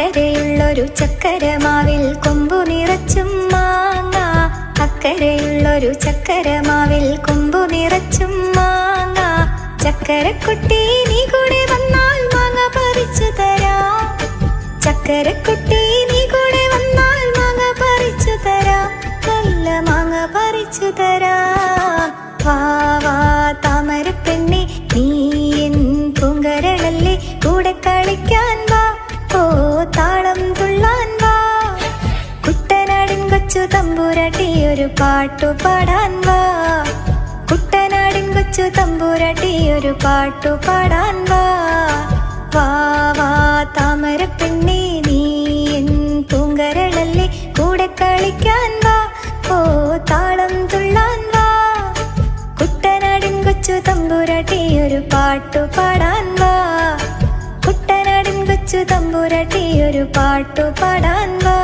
അക്കരെയുള്ളൊരു ചക്കരമാവിൽ കൊമ്പു നിറച്ചും മാങ്ങ. അക്കരയുള്ളൊരു ചക്കരമാവിൽ കൊമ്പു നിറച്ചും മാങ്ങ. ചക്കരക്കുട്ടി നീ കൂടെ വന്നാൽ മാങ്ങ പറിച്ചു തരാം. ചക്കരക്കുട്ടി നീ കൂടെ വന്നാൽ മാങ്ങ പറിച്ചു തരാം. നല്ല മാങ്ങ പറിച്ചു തരാം. കൊച്ചു തമ്പൂരാട്ടി ഒരു പാട്ടു പാടാൻ വാ. കുട്ടനാടിൻ കൊച്ചു തമ്പൂരാട്ടി ഒരു പാട്ടു പാടാൻ വാ. വാ വാ താമര പെണ്ണേ നീ എൻ പൂങ്കരളല്ലേ കൂടെ കളിക്കാൻ വാ. ഓ താളം തുള്ളാൻ വാ. കുട്ടനാടിൻ കൊച്ചു തമ്പൂരാട്ടി ഒരു പാട്ടു പാടാൻ വാ. കുട്ടനാടിൻ കൊച്ചു തമ്പൂരാട്ടി ഒരു പാട്ടു പാടാൻ വാ.